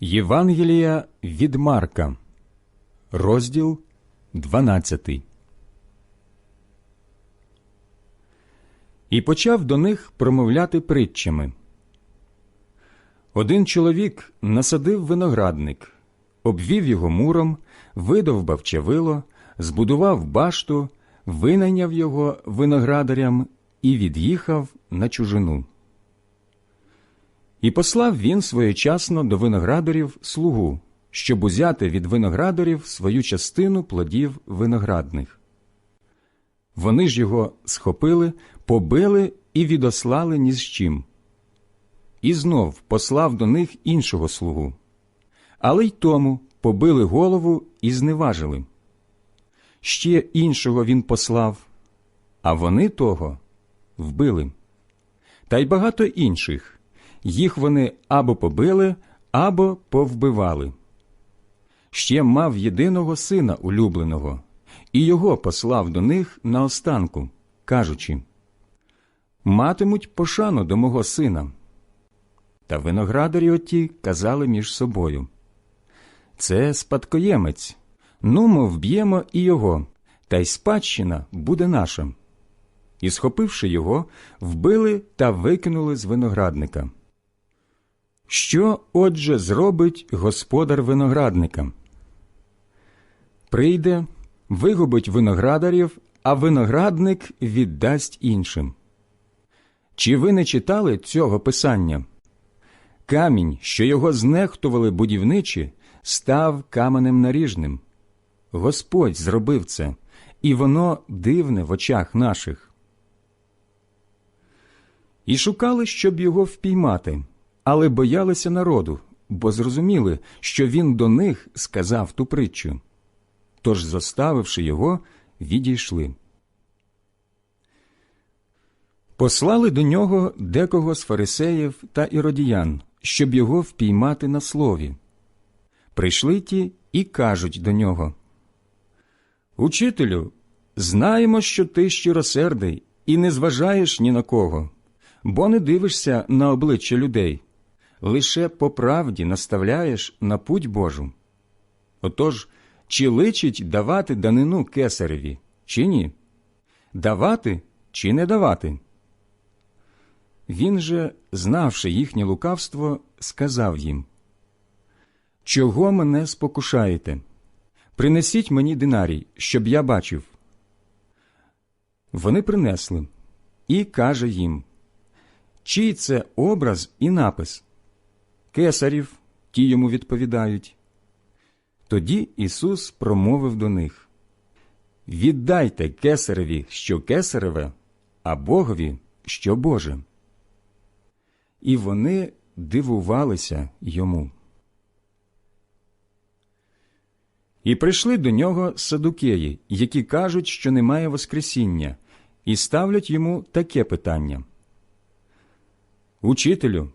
Євангелія від Марка, розділ 12. І почав до них промовляти притчами. Один чоловік насадив виноградник, обвів його муром, видовбав чавило, збудував башту, винайняв його виноградарям і від'їхав на чужину. І послав він своєчасно до виноградарів слугу, щоб узяти від виноградарів свою частину плодів виноградних. Вони ж його схопили, побили і відослали ні з чим. І знов послав до них іншого слугу. Але й тому побили голову і зневажили. Ще іншого він послав, а вони того вбили. Та й багато інших їх вони або побили, або повбивали. Ще мав єдиного сина улюбленого, і його послав до них наостанку, кажучи Матимуть пошану до мого сина. Та виноградарі оті казали між собою Це спадкоємець. Ну, ми вб'ємо і його, та й спадщина буде наша. І, схопивши його, вбили та викинули з виноградника. Що, отже, зробить господар виноградника? Прийде, вигубить виноградарів, а виноградник віддасть іншим. Чи ви не читали цього писання? Камінь, що його знехтували будівничі, став каменем наріжним. Господь зробив це, і воно дивне в очах наших. І шукали, щоб його впіймати але боялися народу, бо зрозуміли, що він до них сказав ту притчу. Тож, заставивши його, відійшли. Послали до нього декого з фарисеїв та іродіян, щоб його впіймати на слові. Прийшли ті і кажуть до нього Учителю, знаємо, що ти щиросердий і не зважаєш ні на кого, бо не дивишся на обличчя людей лише по правді наставляєш на путь Божу. Отож, чи личить давати данину кесареві, чи ні? Давати чи не давати? Він же, знавши їхнє лукавство, сказав їм Чого мене спокушаєте? Принесіть мені динарій, щоб я бачив. Вони принесли і каже їм Чий це образ і напис? Кесарів, ті йому відповідають. Тоді Ісус промовив до них Віддайте кесареві, що кесареве, а Богові, що Боже. І вони дивувалися йому. І прийшли до нього садукеї, які кажуть, що немає Воскресіння, і ставлять йому таке питання. Учителю,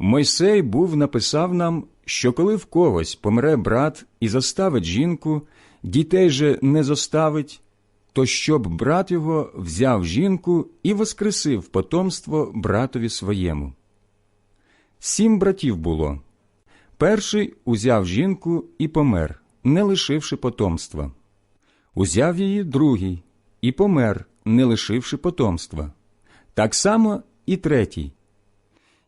Мойсей був написав нам, що коли в когось помре брат і заставить жінку, дітей же не зоставить, то щоб брат його взяв жінку і воскресив потомство братові своєму. Сім братів було. Перший узяв жінку і помер, не лишивши потомства. Узяв її другий і помер, не лишивши потомства. Так само і третій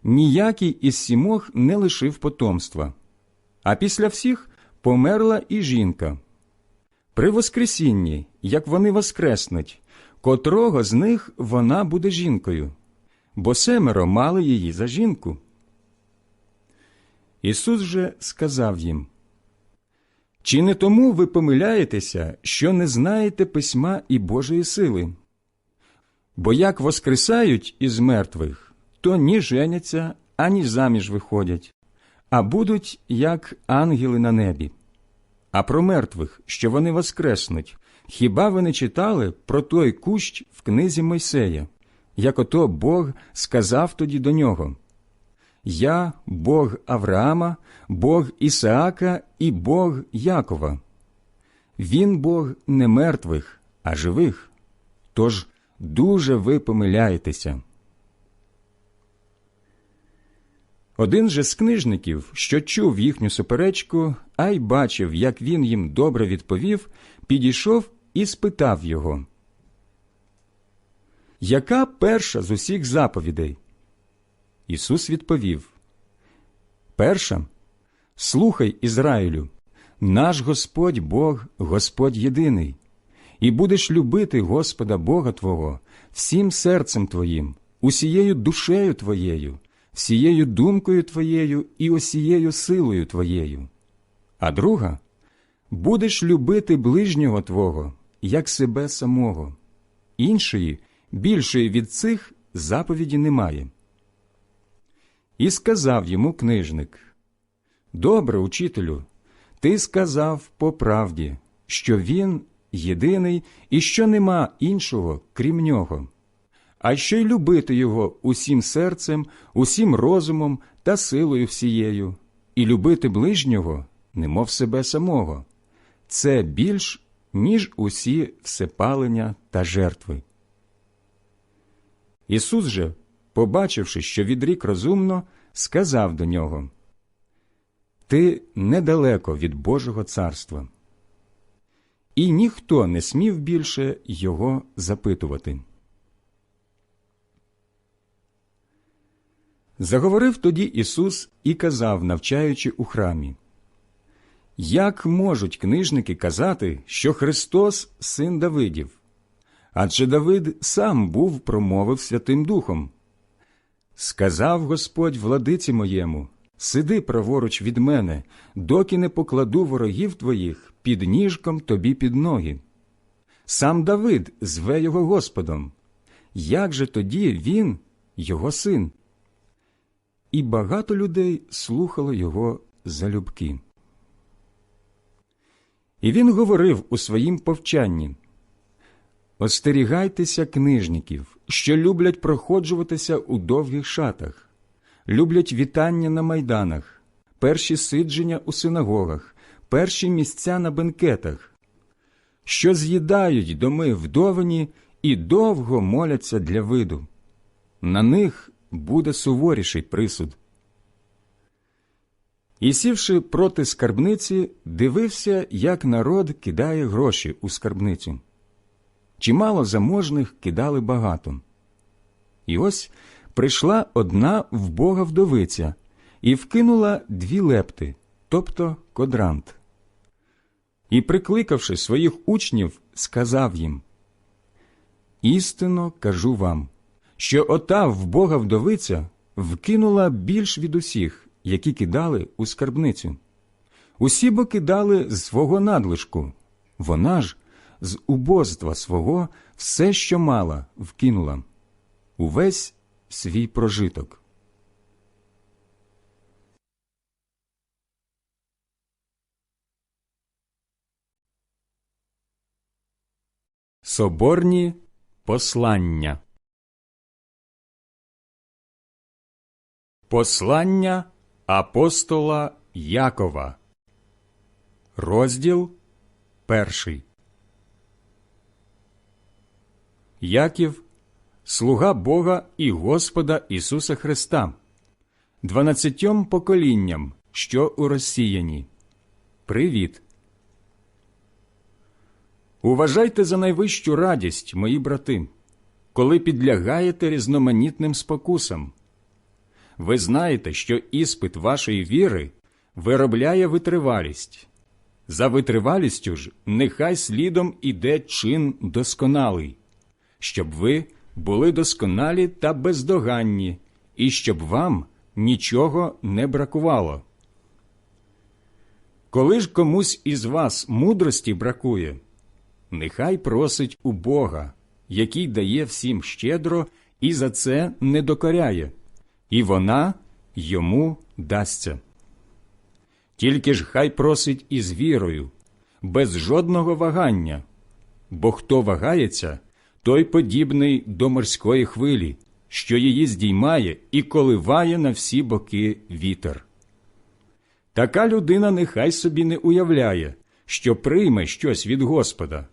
ніякий із сімох не лишив потомства, а після всіх померла і жінка. При Воскресінні, як вони воскреснуть, котрого з них вона буде жінкою, бо семеро мали її за жінку. Ісус же сказав їм Чи не тому ви помиляєтеся, що не знаєте письма і Божої сили? Бо як воскресають із мертвих, то ні женяться, ані заміж виходять, а будуть як ангели на небі. А про мертвих, що вони воскреснуть, хіба ви не читали про той кущ в книзі Мойсея, як ото Бог сказав тоді до нього? Я Бог Авраама, Бог Ісаака і Бог Якова. Він Бог не мертвих, а живих. Тож дуже ви помиляєтеся. Один же з книжників, що чув їхню суперечку, а й бачив, як він їм добре відповів, підійшов і спитав його. Яка перша з усіх заповідей? Ісус відповів Перша Слухай, Ізраїлю, наш Господь Бог, Господь єдиний, і будеш любити Господа Бога Твого всім серцем Твоїм, усією душею Твоєю, всією думкою Твоєю і усією силою Твоєю. А друга будеш любити ближнього Твого, як себе самого. Іншої, більшої від цих заповіді немає. І сказав йому книжник Добре, учителю, ти сказав по правді, що він єдиний і що нема іншого, крім нього, а що й любити його усім серцем, усім розумом та силою всією, і любити ближнього, немов себе самого. Це більш, ніж усі всепалення та жертви. Ісус же, побачивши, що відрік розумно, сказав до нього Ти недалеко від Божого царства. І ніхто не смів більше його запитувати. Заговорив тоді Ісус і казав, навчаючи у храмі Як можуть книжники казати, що Христос син Давидів? Адже Давид сам був промовив Святим Духом. Сказав Господь владиці моєму Сиди праворуч від мене, доки не покладу ворогів твоїх під ніжком тобі під ноги. Сам Давид зве його Господом. Як же тоді він, його син? І багато людей слухало його залюбки. І він говорив у своїм повчанні Остерігайтеся книжників, що люблять проходжуватися у довгих шатах, люблять вітання на майданах, перші сидження у синагогах, перші місця на бенкетах, що з'їдають доми вдовані і довго моляться для виду. На них буде суворіший присуд. І сівши проти скарбниці, дивився, як народ кидає гроші у скарбницю. Чимало заможних кидали багато. І ось прийшла одна вбога вдовиця і вкинула дві лепти, тобто кодрант. І, прикликавши своїх учнів, сказав їм Істинно кажу вам, що ота вбога вдовиця вкинула більш від усіх, які кидали у скарбницю. Усі бо кидали з свого надлишку, вона ж з убозства свого все, що мала, вкинула, увесь свій прожиток. Соборні послання Послання апостола Якова Розділ перший Яків, слуга Бога і Господа Ісуса Христа, дванадцятьом поколінням, що у розсіяні. Привіт. Уважайте за найвищу радість, мої брати, коли підлягаєте різноманітним спокусам. Ви знаєте, що іспит вашої віри виробляє витривалість. За витривалістю ж нехай слідом іде чин досконалий, щоб ви були досконалі та бездоганні, і щоб вам нічого не бракувало. Коли ж комусь із вас мудрості бракує, нехай просить у Бога, який дає всім щедро і за це не докоряє, і вона йому дасться. Тільки ж хай просить із вірою, без жодного вагання, бо хто вагається, той подібний до морської хвилі, що її здіймає і коливає на всі боки вітер. Така людина нехай собі не уявляє, що прийме щось від Господа.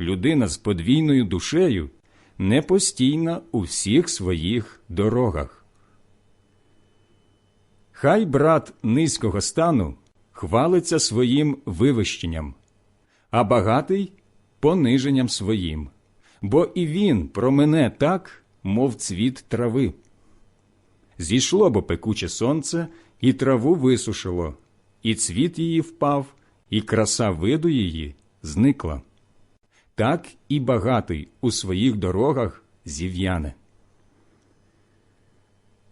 Людина з подвійною душею не постійна у всіх своїх дорогах. Хай брат низького стану хвалиться своїм вивищенням, а багатий пониженням своїм, бо і він промене так, мов цвіт трави. Зійшло бо пекуче сонце, і траву висушило, і цвіт її впав, і краса виду її зникла. Так і багатий у своїх дорогах зів'яне.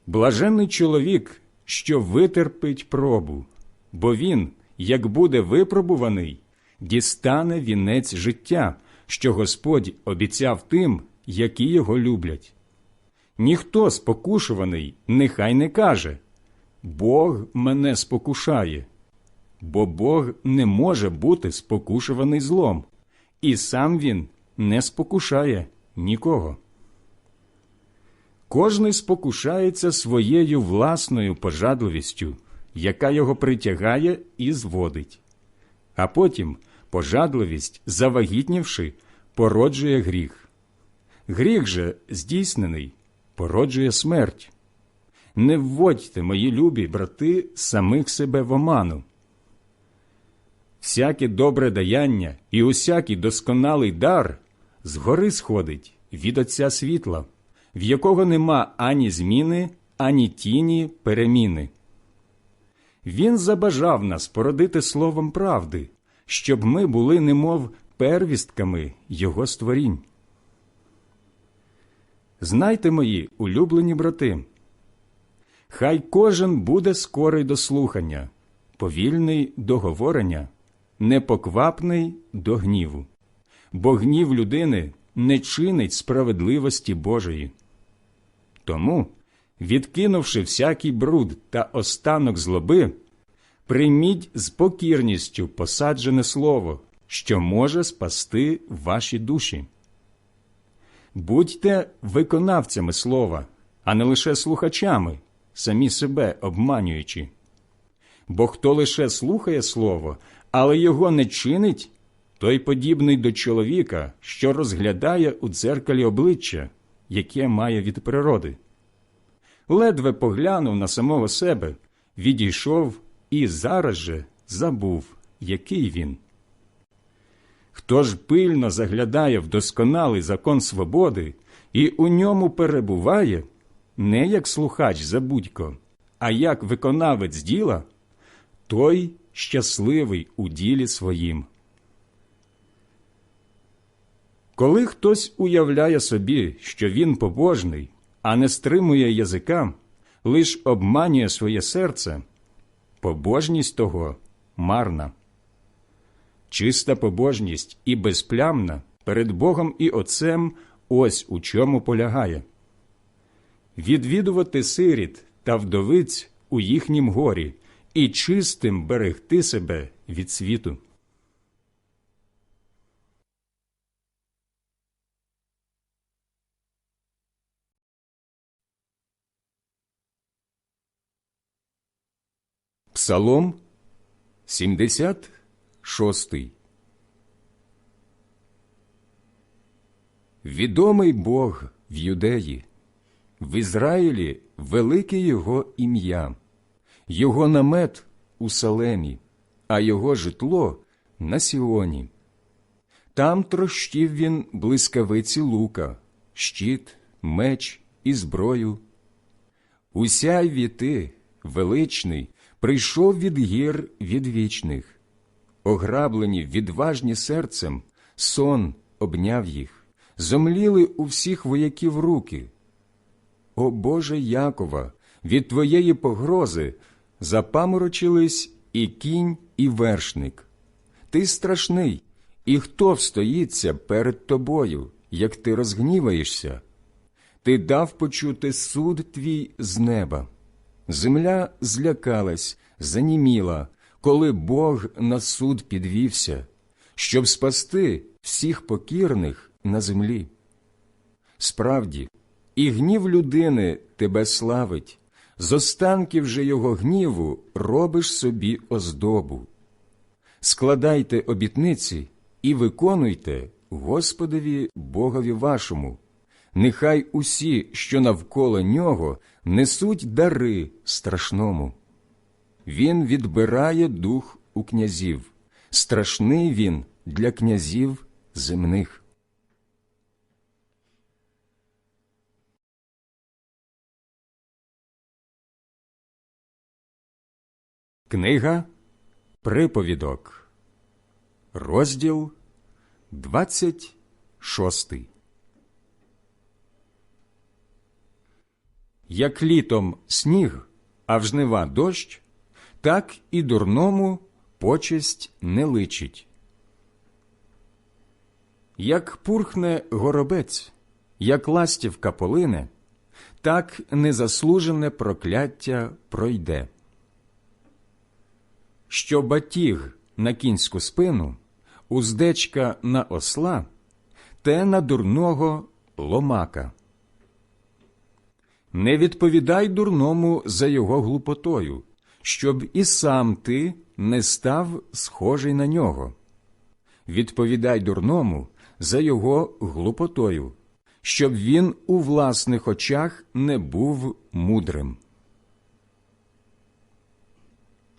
Блаженний чоловік, що витерпить пробу, бо він, як буде випробуваний, дістане вінець життя, що Господь обіцяв тим, які його люблять. Ніхто спокушуваний нехай не каже Бог мене спокушає, бо Бог не може бути спокушуваний злом, і сам він не спокушає нікого. Кожний спокушається своєю власною пожадливістю, яка його притягає і зводить. А потім пожадливість, завагітнівши, породжує гріх. Гріх же, здійснений, породжує смерть. Не вводьте, мої любі брати, самих себе в оману. Всяке добре даяння і усякий досконалий дар згори сходить від Отця світла, в якого нема ані зміни, ані тіні переміни. Він забажав нас породити словом правди, щоб ми були немов первістками Його створінь. Знайте, мої улюблені брати, хай кожен буде скорий до слухання, повільний до говорення, непоквапний до гніву, бо гнів людини не чинить справедливості Божої. Тому, відкинувши всякий бруд та останок злоби, прийміть з покірністю посаджене слово, що може спасти ваші душі. Будьте виконавцями слова, а не лише слухачами, самі себе обманюючи. Бо хто лише слухає слово, але його не чинить, той подібний до чоловіка, що розглядає у дзеркалі обличчя, яке має від природи. Ледве поглянув на самого себе, відійшов і зараз же забув, який він. Хто ж пильно заглядає в досконалий закон свободи і у ньому перебуває, не як слухач забудько, а як виконавець діла, той щасливий у ділі своїм. Коли хтось уявляє собі, що він побожний, а не стримує язика, лиш обманює своє серце, побожність того марна. Чиста побожність і безплямна перед Богом і Отцем ось у чому полягає відвідувати сиріт та вдовиць у їхнім горі і чистим берегти себе від світу. Псалом 76 Відомий Бог в Юдеї, в Ізраїлі велике Його ім'я, Його намет у Салемі, а Його житло на Сіоні. Там трощив він блискавиці лука, щит, меч і зброю. Усяй ти, величний, прийшов від гір відвічних, ограблені відважні серцем, сон обняв їх, зомліли у всіх вояків руки. О Боже Якова, від твоєї погрози запаморочились і кінь, і вершник. Ти страшний, і хто встоїться перед тобою, як ти розгніваєшся? Ти дав почути суд твій з неба. Земля злякалась, заніміла, коли Бог на суд підвівся, щоб спасти всіх покірних на землі. Справді, і гнів людини тебе славить, з останків же його гніву робиш собі оздобу. Складайте обітниці і виконуйте Господові Богові вашому. Нехай усі, що навколо нього, несуть дари страшному. він відбирає дух у князів, страшний він для князів земних. Книга Приповідок, розділ 26 Як літом сніг, а в жнива дощ, так і дурному почесть не личить. Як пурхне горобець, як ластівка полине, так незаслужене прокляття пройде. Що батіг на кінську спину, уздечка на осла, те на дурного ломака. Не відповідай дурному за його глупотою, щоб і сам ти не став схожий на нього. Відповідай дурному за його глупотою, щоб він у власних очах не був мудрим.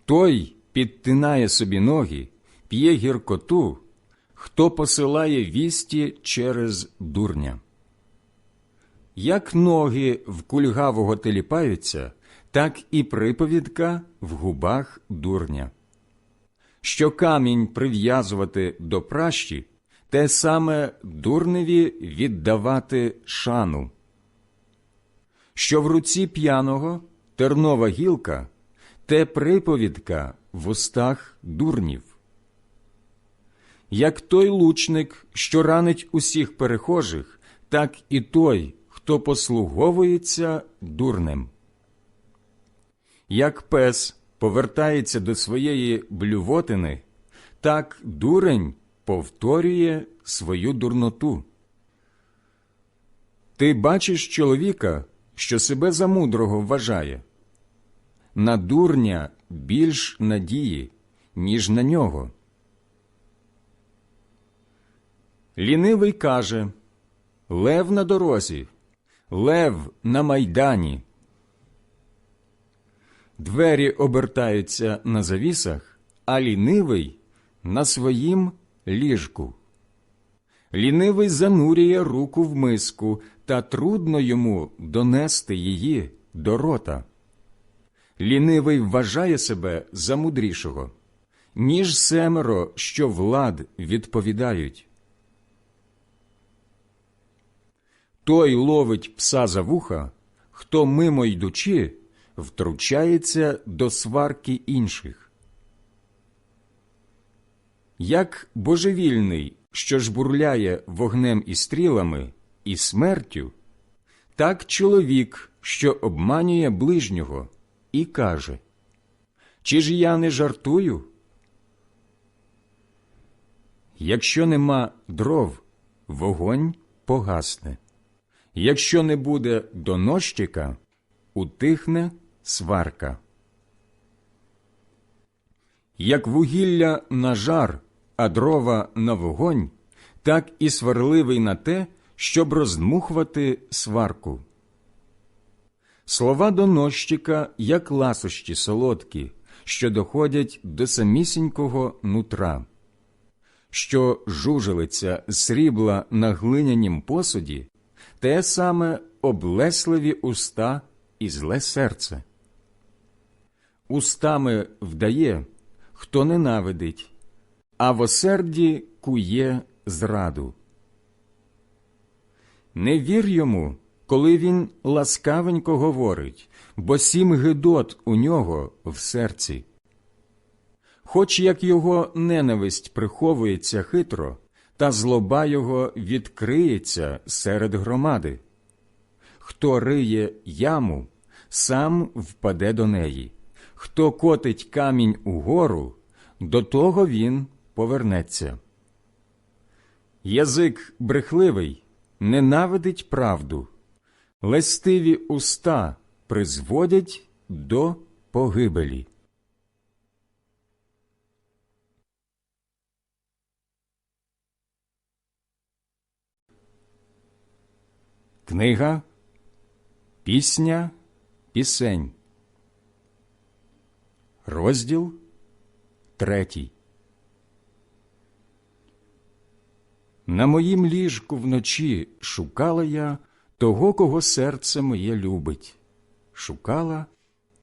Той підтинає собі ноги, п'є гіркоту, хто посилає вісті через дурня. Як ноги в кульгавого теліпаються, так і приповідка в губах дурня. Що камінь прив'язувати до пращі, те саме дурневі віддавати шану. Що в руці п'яного тернова гілка, те приповідка в устах дурнів. Як той лучник, що ранить усіх перехожих, так і той, хто послуговується дурнем. Як пес повертається до своєї блювотини, так дурень повторює свою дурноту. Ти бачиш чоловіка, що себе за мудрого вважає. На дурня більш надії, ніж на нього. Лінивий каже Лев на дорозі, лев на майдані. Двері обертаються на завісах, а лінивий на своїм ліжку. Лінивий занурює руку в миску, та трудно йому донести її до рота. Лінивий вважає себе за мудрішого, ніж семеро, що влад відповідають. Той ловить пса за вуха, хто мимо йдучи, втручається до сварки інших. Як божевільний, що жбурляє вогнем і стрілами і смертю, так чоловік, що обманює ближнього, і каже Чи ж я не жартую? Якщо нема дров, вогонь погасне. Якщо не буде донощика, утихне сварка. Як вугілля на жар, а дрова на вогонь, так і сварливий на те, щоб роздмухувати сварку. Слова донощика, як ласощі солодкі, що доходять до самісінького нутра, що жужелиться срібла на глинянім посуді, те саме облесливі уста і зле серце. Устами вдає, хто ненавидить, а в осерді кує зраду. Не вір йому, коли він ласкавенько говорить, бо сім гидот у нього в серці. Хоч як його ненависть приховується хитро, та злоба його відкриється серед громади. Хто риє яму, сам впаде до неї, хто котить камінь угору, до того він повернеться. Язик брехливий ненавидить правду, лестиві уста призводять до погибелі. Книга Пісня Пісень. Розділ третій. На моїм ліжку вночі шукала я того, кого серце моє любить. Шукала,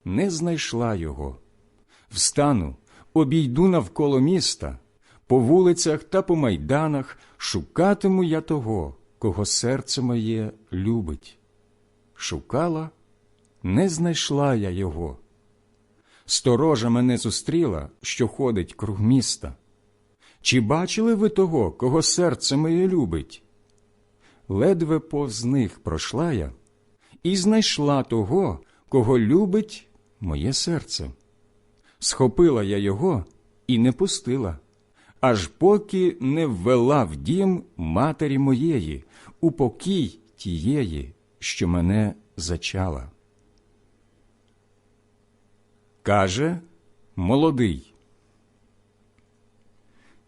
не знайшла його. Встану, обійду навколо міста, по вулицях та по майданах шукатиму я того, кого серце моє любить. Шукала, не знайшла я його. Сторожа мене зустріла, що ходить круг міста. Чи бачили ви того, кого серце моє любить? Ледве повз них пройшла я і знайшла того, кого любить моє серце. Схопила я його і не пустила, аж поки не ввела в дім матері моєї, у покій тієї, що мене зачала. Каже молодий.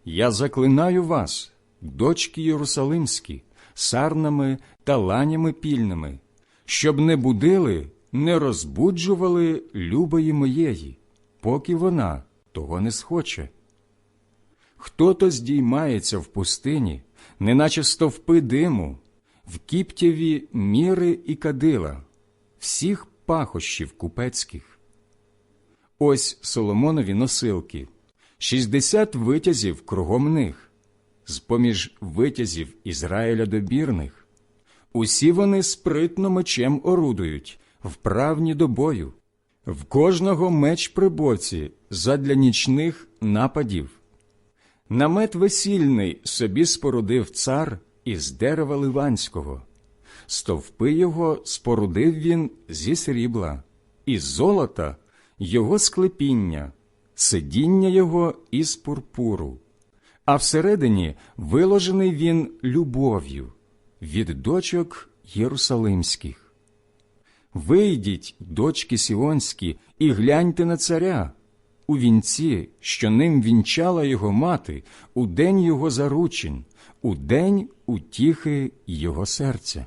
Я заклинаю вас, дочки Єрусалимські, сарнами та ланями пільними, щоб не будили, не розбуджували любої моєї, поки вона того не схоче. Хто то здіймається в пустині, неначе стовпи диму, в кіптєві міри і кадила, всіх пахощів купецьких. Ось Соломонові носилки, шістдесят витязів кругом них, з-поміж витязів Ізраїля добірних. Усі вони спритно мечем орудують, вправні до бою, в кожного меч при боці задля нічних нападів. Намет весільний собі спорудив цар із дерева ливанського, стовпи його спорудив він зі срібла, із золота його склепіння, сидіння його із пурпуру, а всередині виложений він любов'ю від дочок Єрусалимських. Вийдіть, дочки Сіонські, і гляньте на царя у вінці, що ним вінчала його мати, у день його заручень, у день утіхи його серця.